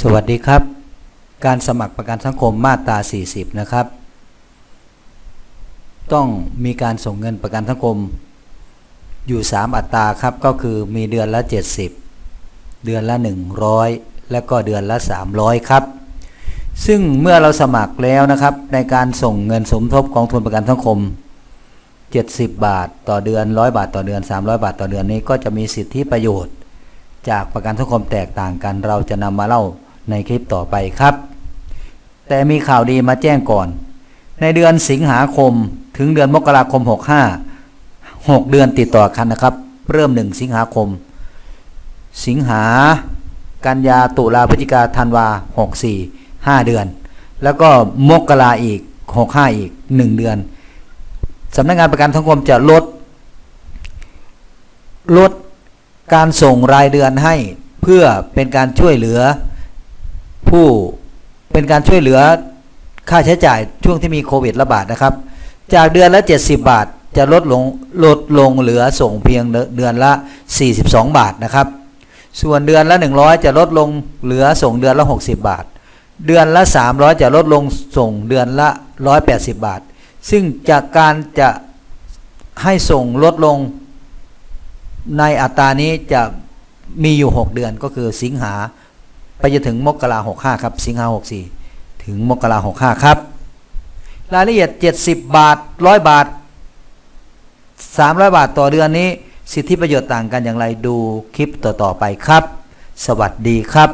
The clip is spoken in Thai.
สวัสดีครับ การสมัครประกันสังคมมาตรา 40 นะครับ ต้องมีการส่งเงินประกันสังคม อยู่ 3 อัตราครับ ก็คือมีเดือนละ 70 เดือนละ 100 และก็เดือนละ 300 ครับ ซึ่งเมื่อเราสมัครแล้วนะครับ ในการส่งเงินสมทบกองทุนประกันสังคม 70 บาทต่อเดือน 100 บาทต่อเดือน 300 บาทต่อเดือนนี้ก็จะมีสิทธิประโยชน์ จากประกันสังคมแตกต่างกันเราจะนำมาเล่า ในคลิปต่อไปครับ แต่มีข่าวดีมาแจ้งก่อน ในเดือนสิงหาคมถึงเดือนมกราคม 65 6 เดือนติดต่อกันนะครับ เริ่ม 1 สิงหาคม สิงหากันยาตุลาพฤศจิกาธันวา 64 5 เดือน แล้วก็มกราอีก 65 อีก 1 เดือนสำนักงานประกันสังคมจะลด ลดการส่งรายเดือนให้เพื่อเป็นการช่วยเหลือ ผู้เป็นการช่วยเหลือค่าใช้จ่ายช่วงที่มีโควิดระบาดนะครับ จากเดือนละ 70 บาทจะลดลงลดลงเหลือส่งเพียงเดือนละ 42 บาทนะครับ ส่วนเดือนละ 100 จะลดลงเหลือส่งเดือนละ 60 บาท เดือนละ 300 จะลดลงส่งเดือนละ 180 บาท ซึ่งจากการจะให้ส่งลดลงในอัตรานี้จะมีอยู่ 6 เดือนก็คือสิงหา ไปจนถึงมกราหกห้าครับ สิงหาหกสี่ถึงมกราหกห้าครับ รายละเอียด 70 บาทร้อยบาท 300 บาทต่อเดือนนี้ สิทธิประโยชน์ต่างกันอย่างไรดูคลิปต่อ ๆ ไปครับ สวัสดีครับ